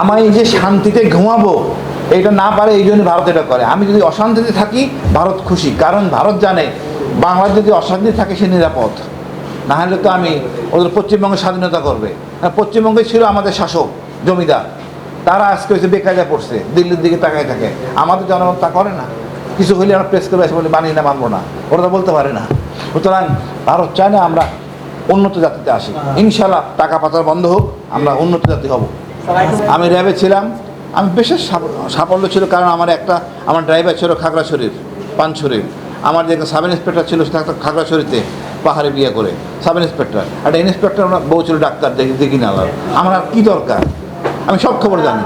আমি যে শান্তিতে ঘুমাবো এটা না পারে এই জন্য ভারত এটা করে। আমি যদি অশান্তিতে থাকি ভারত খুশি। কারণ ভারত জানে বাংলাদেশ যদি অশান্তি থাকে সে নিরাপদ। না হলে তো আমি ওদের পশ্চিমবঙ্গ স্বাধীনতা করবে। পশ্চিমবঙ্গে ছিল আমাদের শাসক জমিদার। তারা আজকে হয়েছে বেকায়দা পড়ছে দিল্লির দিকে তাকায় থাকে। আমাদের জনগণ তা করে না। কিছু হলে আমরা প্রেস করে আসে বলে মানি না মানবো না। ওরা তো বলতে পারে না। সুতরাং ভারত চায় না আমরা উন্নত জাতিতে আসি। ইনশাল্লাহ টাকা পাচার বন্ধ হোক আমরা উন্নত জাতি হব। আমি র্যাবে ছিলাম। আমি বিশেষ সাফল্য ছিল কারণ আমার একটা আমার ড্রাইভার ছিল খাগড়াছড়ির, পানছড়ির। আমার যে সাব ইন্সপেক্টর ছিল, সে থাকতো খাগড়াছড়িতে পাহাড়ে বিয়ে করে। Sub inspector. একটা ইন্সপেক্টর বউ ছিল ডাক্তার, দেখি দেখি না আমার আর কী দরকার? আমি সব খবর জানি।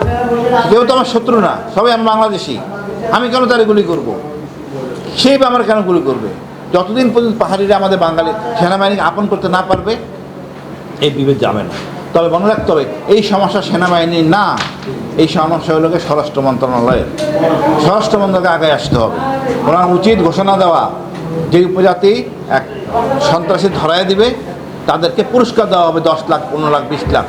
কেউ তো আমার শত্রু না, সবাই আমি বাংলাদেশি। আমি কেন তারে গুলি করব? সেই আমার কেন গুলি করবে? যতদিন পর্যন্ত পাহাড়িরা আমাদের বাঙালি সেনাবাহিনীকে আপন করতে না পারবে, এই বিভেদ যাবে না। তবে মনে রাখতে হবে, এই সমস্যা সেনাবাহিনী না, এই সমস্যা হলো গিয়ে স্বরাষ্ট্র মন্ত্রণালয়ের। স্বরাষ্ট্র মন্ত্রণালয়কে আগে আসতে হবে। ওনার উচিত ঘোষণা দেওয়া যে উপজাতি এক সন্ত্রাসী ধরায় দিবে, তাদেরকে পুরস্কার দেওয়া হবে দশ লাখ, পনেরো লাখ, বিশ লাখ।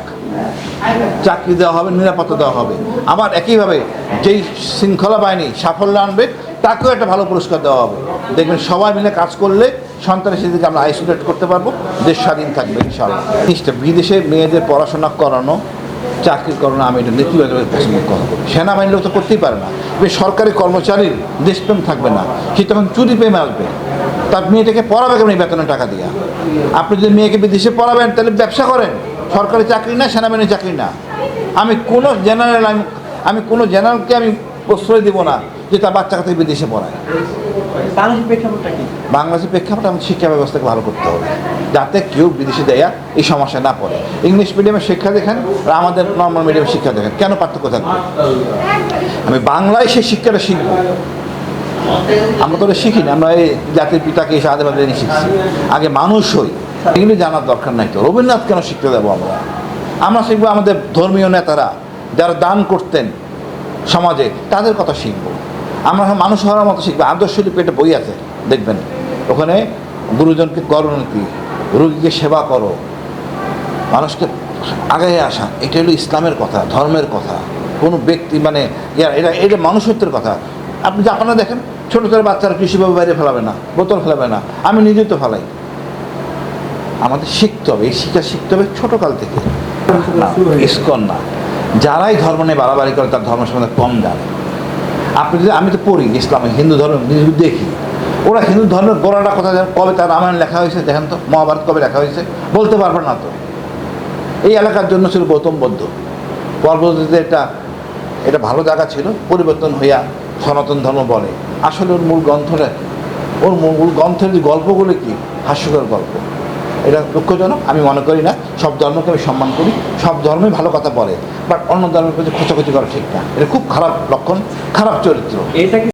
চাকরি দেওয়া হবে, নিরাপত্তা দেওয়া হবে। আবার একইভাবে যেই শৃঙ্খলা বাহিনী সাফল্য আনবে, তাকেও একটা ভালো পুরস্কার দেওয়া হবে। দেখবেন সবাই মিলে কাজ করলে সন্ত্রাসীদেরকে আমরা আইসোলেট করতে পারব। দেশ স্বাধীন থাকবে ইনশাল্লাহ জিনিসটা বিদেশে মেয়েদের পড়াশোনা করানো চাকরি করানো, আমি এটা নেতিবাচক পছন্দ করব সেনাবাহিনী লোক তো করতেই পারে না। সরকারি কর্মচারীর দেশপ্রেম থাকবে না। সে তখন চুরি প্রেমে আসবে তার মেয়েটাকে পড়াবে কেমন বেতনের টাকা দিয়া? আপনি যদি মেয়েকে বিদেশে পড়াবেন, তাহলে ব্যবসা করেন। সরকারি চাকরি না, সেনাবাহিনীর চাকরি না। আমি কোনো জেনারেল আমি আমি কোনো জেনারেলকে আমি প্রশ্রয় দিব না যে তার বাচ্চা কাছে বিদেশে পড়ায়। বাংলাদেশের প্রেক্ষাপটে আমাদের শিক্ষা ব্যবস্থাকে ভালো করতে হবে, যাতে কেউ বিদেশে দেয়া এই সমস্যা না পড়ে। ইংলিশ মিডিয়ামে শিক্ষা দেখেন আর আমাদের নর্মাল মিডিয়ামে শিক্ষা দেখেন। কেন পার্থক্য থাকবে? আমি বাংলায় সেই শিক্ষাটা শিখব। আমরা তো শিখি না আমরা এই জাতির পিতাকে আদে বাদে শিখছি। আগে মানুষ হই, এগুলি জানার দরকার নাই তো। রবীন্দ্রনাথ কেন শিখতে দেবো আমরা? আমরা শিখব আমাদের ধর্মীয় নেতারা যারা দান করতেন সমাজে, তাদের কথা শিখব। আমরা মানুষ হওয়ার মতো শিখবে। আদর্শ লিপি একটা বই আছে, দেখবেন। ওখানে গুরুজনকে করণীতি রোগীকে সেবা করো। মানুষকে আগে আসা, এটা হলো ইসলামের কথা, ধর্মের কথা। কোনো ব্যক্তি মানে এটা এটা মানুষত্বের কথা। আপনি যে আপনারা দেখেন, ছোটো ছোটো বাচ্চারা কৃষিভাবে বাইরে ফেলাবে না, বোতল ফেলাবে না। আমি নিজেই তো ফেলাই। আমাদের শিখতে হবে, এই শিক্ষা শিখতে হবে ছোটোকাল থেকে। ইস্কন না। যারাই ধর্ম নিয়ে বাড়াবাড়ি করে, তার ধর্ম সম্বন্ধে কম জানে। আপনি যদি, আমি তো পড়ি ইসলামে, হিন্দু ধর্ম নিজে দেখি। ওরা হিন্দু ধর্মের গোড়াটা কথা জানে কবে তার রামায়ণ লেখা হয়েছে, দেখেন তো, মহাভারত কবে লেখা হয়েছে, বলতে পারবেন না তো। এই এলাকার জন্য ছিল গৌতম বৌদ্ধ। পরবর্তীতে এটা এটা ভালো জায়গা ছিল, পরিবর্তন হইয়া সনাতন ধর্ম বলে। আসলে ওর মূল গ্রন্থটা? ওর মূল গ্রন্থের যে গল্পগুলো কি? হাস্যকর গল্প। এটা দুঃখজনক, আমি মনে করি না। সব ধর্মকে আমি সম্মান করি, সব ধর্মই ভালো কথা বলে বাট অন্য ধর্মের প্রতি খোঁচাখুচি করা ঠিক না। এটা খুব খারাপ লক্ষণ, খারাপ চরিত্র। এটা